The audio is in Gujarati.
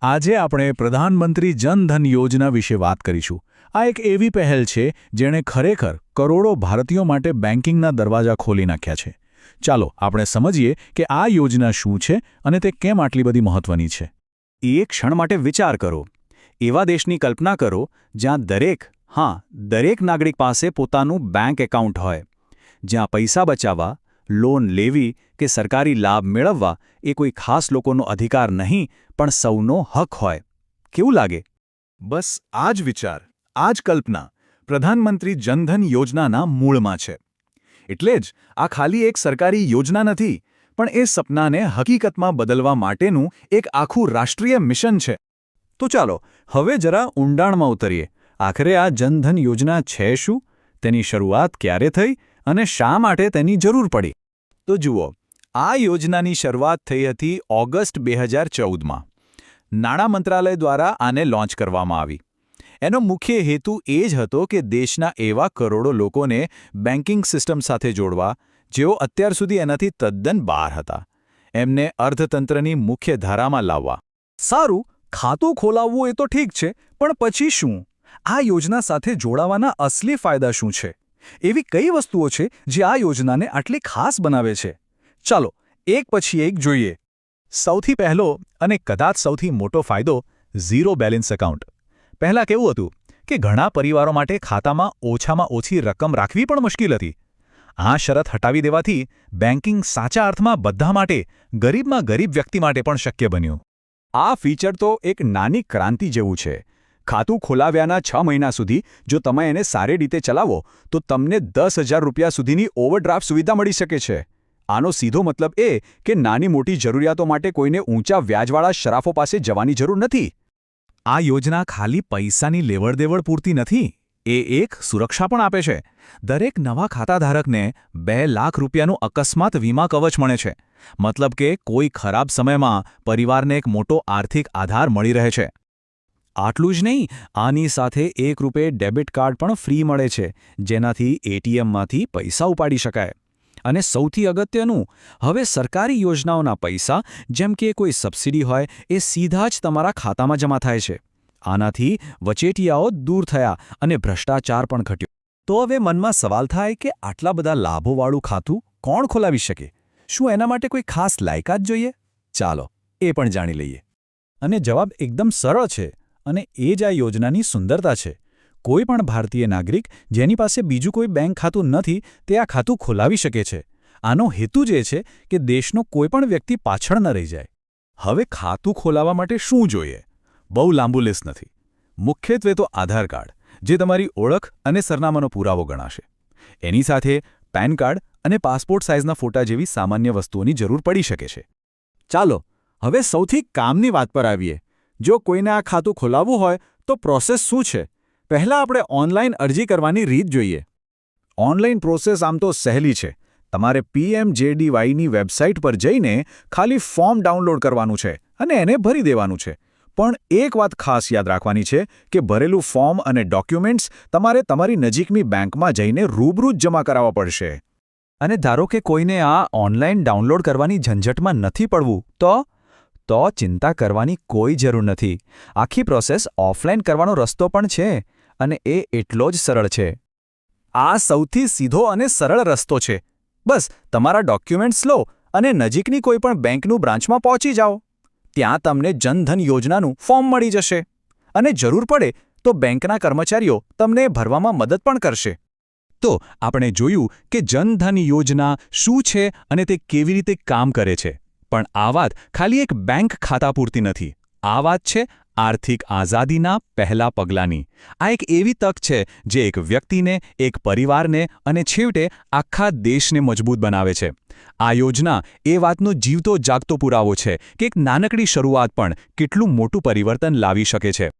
આજે આપણે પ્રધાનમંત્રી જન ધન યોજના વિશે વાત કરીશું. આ એક એવી પહેલ છે જેણે ખરેખર કરોડો ભારતીયો માટે બેન્કિંગના દરવાજા ખોલી નાખ્યા છે. ચાલો આપણે સમજીએ કે આ યોજના શું છે અને તે કેમ આટલી બધી મહત્વની છે. એક ક્ષણ માટે વિચાર કરો. એવા દેશની કલ્પના કરો જ્યાં દરેક, હા, દરેક નાગરિક પાસે પોતાનું બેંક એકાઉન્ટ હોય. જ્યાં પૈસા બચાવવા, લોન લેવી કે સરકારી લાભ મેળવવા એ કોઈ ખાસ લોકોનો અધિકાર નહીં પણ સૌનો હક હોય. કેવું લાગે? બસ આ જ વિચાર આ જ કલ્પના પ્રધાનમંત્રી જનધન યોજનાના મૂળમાં છે. એટલે જ આ ખાલી એક સરકારી યોજના નથી પણ એ સપનાને હકીકતમાં બદલવા માટેનું એક આખું રાષ્ટ્રીય મિશન છે. તો ચાલો હવે જરા ઊંડાણમાં ઉતરીએ. આખરે આ જનધન યોજના છે શું? તેની શરૂઆત ક્યારે થઈ અને શા માટે તેની જરૂર પડી? તો જુઓ આ યોજનાની શરૂઆત થઈ હતી ઓગસ્ટ બે હજાર ચૌદમાં. નાણાં મંત્રાલય દ્વારા આને લોન્ચ કરવામાં આવી. એનો મુખ્ય હેતુ એ જ હતો કે દેશના એવા કરોડો લોકોને બેન્કિંગ સિસ્ટમ સાથે જોડવા, જેઓ અત્યાર સુધી એનાથી તદ્દન બહાર હતા. એમને અર્થતંત્રની મુખ્ય ધારામાં લાવવા. સારું, ખાતું ખોલાવવું એ તો ઠીક છે, પણ પછી શું? આ યોજના સાથે જોડાવાના અસલી ફાયદા શું છે? એવી કઈ વસ્તુઓ છે જે આ યોજનાને આટલી ખાસ બનાવે છે? ચાલો, એક પછી એક જોઈએ. સૌથી પહેલો અને કદાચ સૌથી મોટો ફાયદો ઝીરો બેલેન્સ એકાઉન્ટ. પહેલાં કેવું હતું કે ઘણા પરિવારો માટે ખાતામાં ઓછામાં ઓછી રકમ રાખવી પણ મુશ્કેલ હતી. આ શરત હટાવી દેવાથી બેન્કિંગ સાચા અર્થમાં બધા માટે, ગરીબમાં ગરીબ વ્યક્તિ માટે પણ શક્ય બન્યું. આ ફીચર તો એક નાની ક્રાંતિ જેવું છે. ખાતું ખોલાવ્યાના છ મહિના સુધી જો તમે એને સારી રીતે ચલાવો, તો તમને દસ રૂપિયા સુધીની ઓવરડ્રાફ્ટ સુવિધા મળી શકે છે. આનો સીધો મતલબ એ કે નાની મોટી જરૂરિયાતો માટે કોઈને ઊંચા વ્યાજવાળા શરાફો પાસે જવાની જરૂર નથી. આ યોજના ખાલી પૈસાની લેવડદેવડ પૂરતી નથી. એ એક સુરક્ષા પણ આપે છે. દરેક નવા ખાતાધારકને બે લાખ રૂપિયાનું અકસ્માત વીમા કવચ મળે છે. મતલબ કે કોઈ ખરાબ સમયમાં પરિવારને એક મોટો આર્થિક આધાર મળી રહે છે. આટલું જ નહીં, આની સાથે એક રૂપે ડેબિટ કાર્ડ પણ ફ્રી મળે છે. જેનાથી એટીએમમાંથી પૈસા ઉપાડી શકાય. અને સૌથી અગત્યનું, હવે સરકારી યોજનાઓના પૈસા, જેમ કે કોઈ સબસિડી હોય, એ સીધા જ તમારા ખાતામાં જમા થાય છે. આનાથી વચેટિયાઓ દૂર થયા અને ભ્રષ્ટાચાર પણ ઘટ્યો. તો હવે મનમાં સવાલ થાય કે આટલા બધા લાભોવાળું ખાતું કોણ ખોલાવી શકે? શું એના માટે કોઈ ખાસ લાયકાત જોઈએ? ચાલો, એ પણ જાણી લઈએ. અને જવાબ એકદમ સરળ છે અને એ જ આ યોજનાની સુંદરતા છે. કોઈ પણ ભારતીય નાગરિક જેની પાસે બીજું કોઈ બેંક ખાતું નથી, તે આ ખાતું ખોલાવી શકે છે. આનો હેતુ જ એ છે કે દેશનો કોઈપણ વ્યક્તિ પાછળ ન રહી જાય. હવે ખાતું ખોલાવવા માટે શું જોઈએ? બહુ લાંબુ લિસ્ટ નથી. મુખ્યત્વે તો આધાર કાર્ડ, જે તમારી ઓળખ અને સરનામાનો પુરાવો ગણાશે. એની સાથે પેન કાર્ડ અને પાસપોર્ટ સાઇઝના ફોટા જેવી સામાન્ય વસ્તુઓની જરૂર પડી શકે છે. ચાલો, હવે સૌથી કામની વાત પર આવીએ. જો કોઈને આ ખાતું ખોલાવવું હોય, તો પ્રોસેસ શું છે? પહેલાં આપણે ઓનલાઈન અરજી કરવાની રીત જોઈએ. ઓનલાઈન પ્રોસેસ આમ તો સહેલી છે. તમારે પીએમજેડીવાયની વેબસાઇટ પર જઈને ખાલી ફોર્મ ડાઉનલોડ કરવાનું છે અને એને ભરી દેવાનું છે. પણ એક વાત ખાસ યાદ રાખવાની છે કે ભરેલું ફોર્મ અને ડોક્યુમેન્ટ્સ તમારે તમારી નજીકની બેંકમાં જઈને રૂબરૂ જમા કરાવવા પડશે. અને ધારો કે કોઈને આ ઓનલાઈન ડાઉનલોડ કરવાની ઝંઝટમાં નથી પડવું, તો? તો ચિંતા કરવાની કોઈ જરૂર નથી. આખી પ્રોસેસ ઓફલાઈન કરવાનો રસ્તો પણ છે. અને એ એટલો જ સરળ છે. આ સૌથી સીધો અને સરળ રસ્તો છે. બસ, તમારા ડોક્યુમેન્ટ્સ લો અને નજીકની કોઈપણ બેંકનું બ્રાન્ચમાં પહોંચી જાઓ. ત્યાં તમને જનધન યોજનાનું ફોર્મ મળી જશે. અને જરૂર પડે તો બેંકના કર્મચારીઓ તમને ભરવામાં મદદ પણ કરશે. તો, આપણે જોયું કે જનધન યોજના શું છે અને તે કેવી રીતે કામ કરે છે. પણ આ વાત ખાલી એક બેંક ખાતા પૂરતી નથી. આ વાત છે આર્થિક આઝાદીના પહેલા પગલાંની. આ એક એવી તક છે જે એક વ્યક્તિને, એક પરિવારને અને છેવટે આખા દેશને મજબૂત બનાવે છે. આ યોજના એ વાતનો જીવતો જાગતો પુરાવો છે કે એક નાનકડી શરૂઆત પણ કેટલું મોટું પરિવર્તન લાવી શકે છે.